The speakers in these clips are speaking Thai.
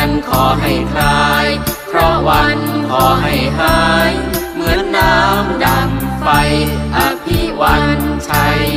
อนขอให้คลาย เพราะวันขอให้หาย เหมือนน้ำดำไฟอภิวันชัย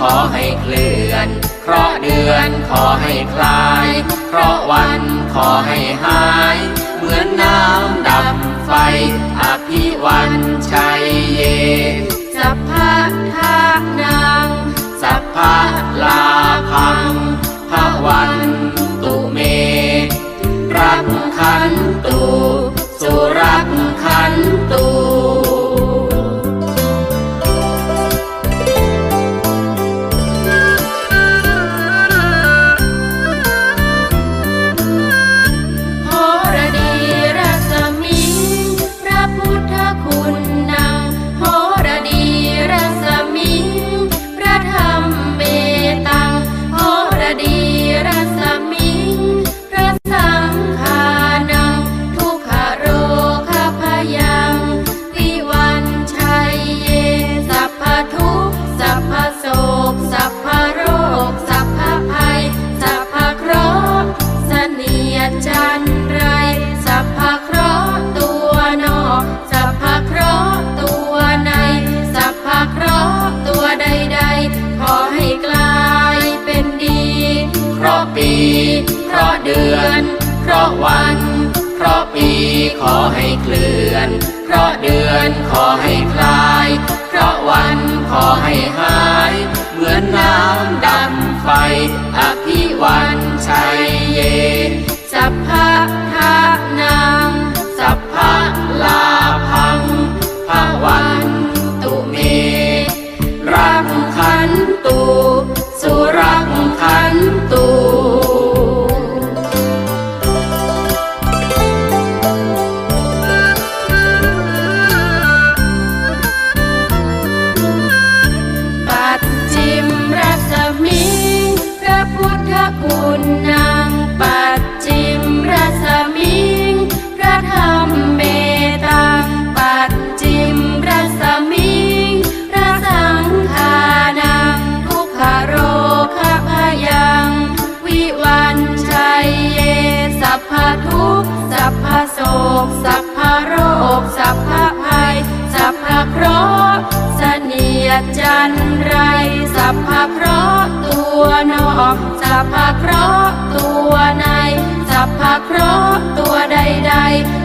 ขอให้เคลื่อน เคราะเดือนขอให้คลาย เคราะวันขอให้หาย เหมือนน้ำดับไฟ อภิวันชัยเย สัพพะทานัง สัพพะลาะวัน เพราะปีขอให้เคลื่อน เพราะเดือนขอให้คลาย เพราะวันขอให้หาย เหมือนน้ำ จันไรสัพพะเพราะตัวนอกสัพพะเพราะตัวในสัพพะเพราะตัวใดใด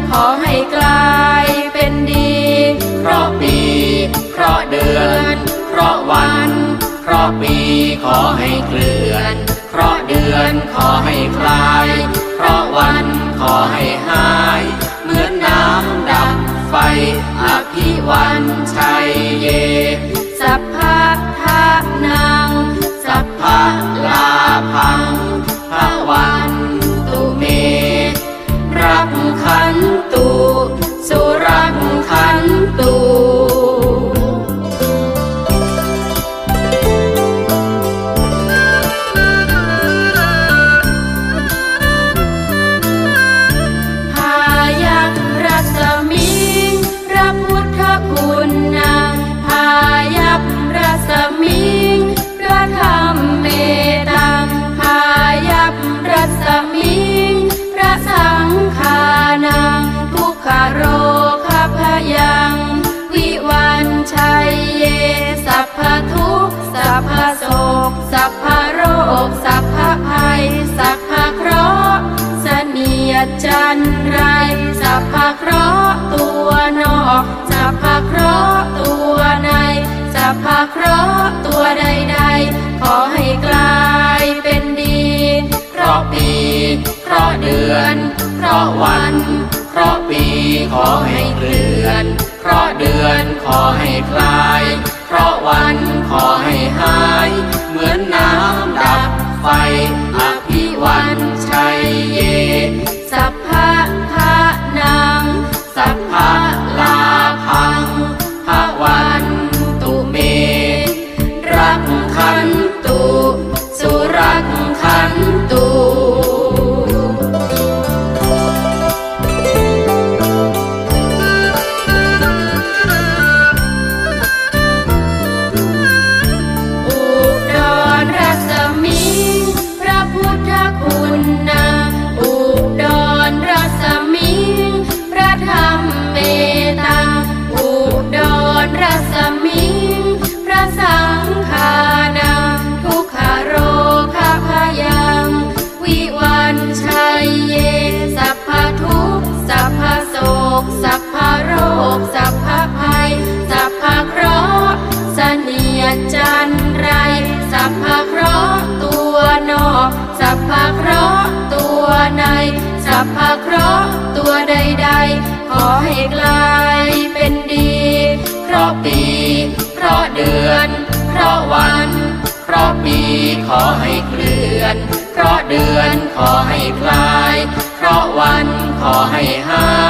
ขอให้กลายเป็นดี เพราะปี เพราะเดือน เพราะวัน เพราะปีขอให้เคลื่อน เพราะเดือนขอให เพราะตัวใดๆ ขอให้กลายเป็นดี เพราะปี เพราะเดือน เพราะวัน เพราะปีขอให้เกลื่อน เพราะเดือนขอให้คลาย เพราะวันขอให้หาย เหมือนน้ำดับไฟ สัพาเคราะห์ตัวใดๆ ขอให้กลายเป็นดี เพราะปี เพราะเดือน เพราะวัน เพราะปีขอให้เคลื่อน เพราะเดือนขอให้คลาย เพราะวันขอให้หาย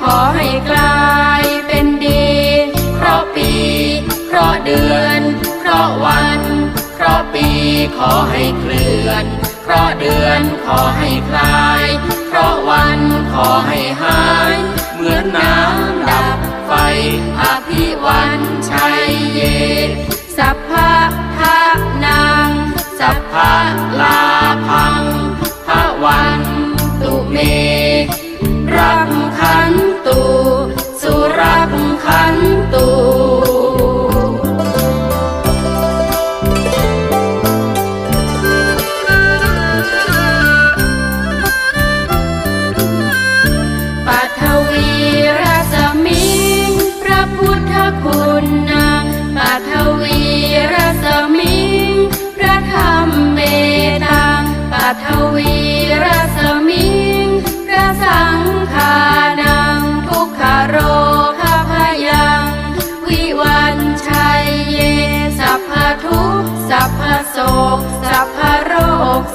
ขอให้กลายเป็นดี เพราะปี เพราะเดือน เพราะวัน เพราะปีขอให้เคลื่อน เพราะเดือนขอให้คลาย เพราะวันขอให้หาย เหมือนน้ำดับไฟอภิวันชัยเย สัพพะทะนังสัพพะลา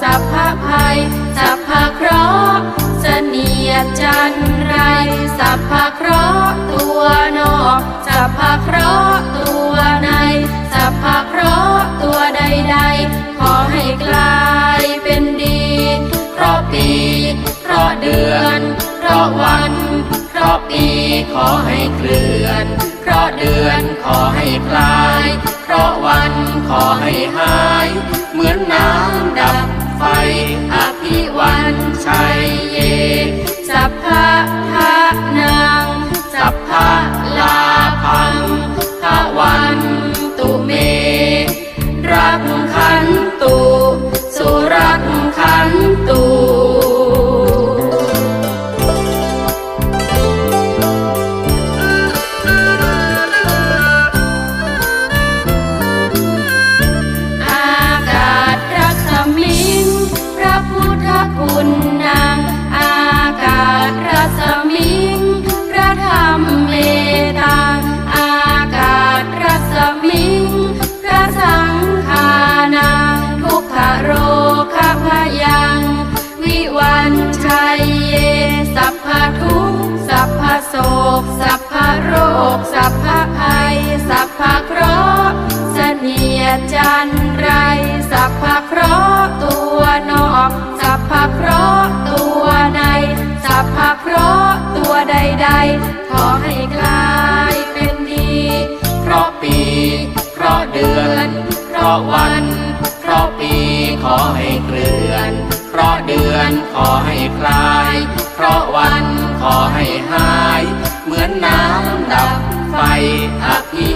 สัพพภัย สัพพเคราะห์เสนียดจันไร สัพพเคราะห์ตัวนอก สัพพเคราะห์ตัวใน สัพพเคราะห์ตัวใดๆ ขอให้กลายเป็นดีเพราะปีเพราะเดือนเพราะวันเพราะปีขอให้เคลื่อนเพราะเดือนขอให้คลาย เพราะวันขอให้หาย เหมือนน้ำดับ ไปอภิวันชัยเย สัพพะทะนังสัพพะ จันไร สัพพะเคราะห์ตัวนอก สัพพะเคราะห์ตัวใน สัพพะเคราะห์ตัวใดๆ ขอให้กลายเป็นดี เพราะปี เพราะเดือน เพราะวัน เพราะปีขอให้เคลื่อน เพราะเดือนขอให้คลาย เพราะวันขอให้หาย เหมือนน้ำดับไฟอภิ